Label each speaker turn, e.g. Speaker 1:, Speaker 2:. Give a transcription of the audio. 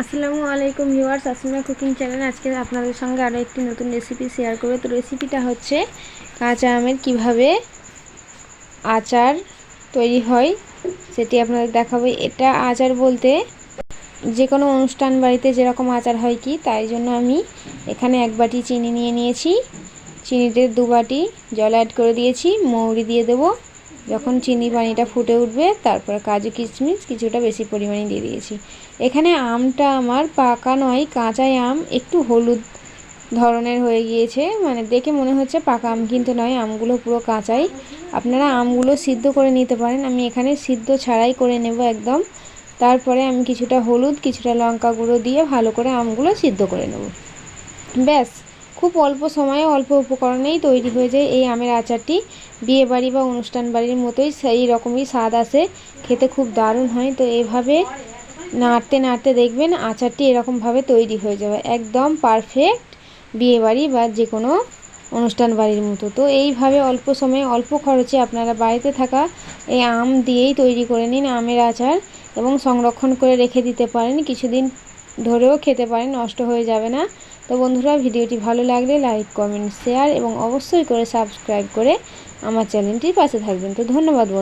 Speaker 1: আসসালামু আলাইকুম viewers Asmina cooking channel আজকে আপনাদের সঙ্গে আরও একটি নতুন রেসিপি শেয়ার করব। তো রেসিপিটা হচ্ছে কাঁচা আমের কীভাবে আচার তৈরি হয় সেটি আপনাদের দেখাবো। এটা আচার বলতে যে কোনো অনুষ্ঠান বাড়িতে যেরকম আচার হয় কি, তাই জন্য আমি এখানে এক বাটি চিনি নিয়ে নিয়েছি। চিনিতে দু বাটি জল অ্যাড করে দিয়েছি, মৌরি দিয়ে দেবো। যখন চিনি পানিটা ফুটে উঠবে, তারপর কাজু কিশমিশ কিছুটা বেশি পরিমাণে দিয়ে দিয়েছি। এখানে আমটা আমার পাকা নয়, কাঁচাই আম, একটু হলুদ ধরনের হয়ে গিয়েছে। মানে দেখে মনে হচ্ছে পাকা আম কিন্তু নয়, আমগুলো পুরো কাঁচাই। আপনারা আমগুলো সিদ্ধ করে নিতে পারেন। আমি এখানে সিদ্ধ ছাড়াই করে নেব একদম। তারপরে আমি কিছুটা হলুদ, কিছুটা লঙ্কা গুঁড়ো দিয়ে ভালো করে আমগুলো সিদ্ধ করে নেব। ব্যাস। খুব অল্প সময়ে অল্প উপকরণেই তৈরি হয়ে যায় এই আমের আচারটি। বিয়ে বাড়ি বা অনুষ্ঠান বাড়ির মতোই সেই রকমই স্বাদ আসে, খেতে খুব দারুণ হয়। তো এভাবে নাড়তে নাড়তে দেখবেন আচারটি এরকমভাবে তৈরি হয়ে যাবে, একদম পারফেক্ট বিয়ে বাড়ি বা যে কোনো অনুষ্ঠান বাড়ির মতো। তো এইভাবে অল্প সময়ে অল্প খরচে আপনারা বাড়িতে থাকা এই আম দিয়েই তৈরি করে নিন আমের আচার এবং সংরক্ষণ করে রেখে দিতে পারেন। কিছুদিন ধরেও খেতে পারেন, নষ্ট হয়ে যাবে না। তো বন্ধুরা, ভিডিওটি ভালো লাগলে লাইক, কমেন্ট, শেয়ার এবং অবশ্যই করে সাবস্ক্রাইব করে আমার চ্যানেলটির পাশে থাকবেন। তো ধন্যবাদ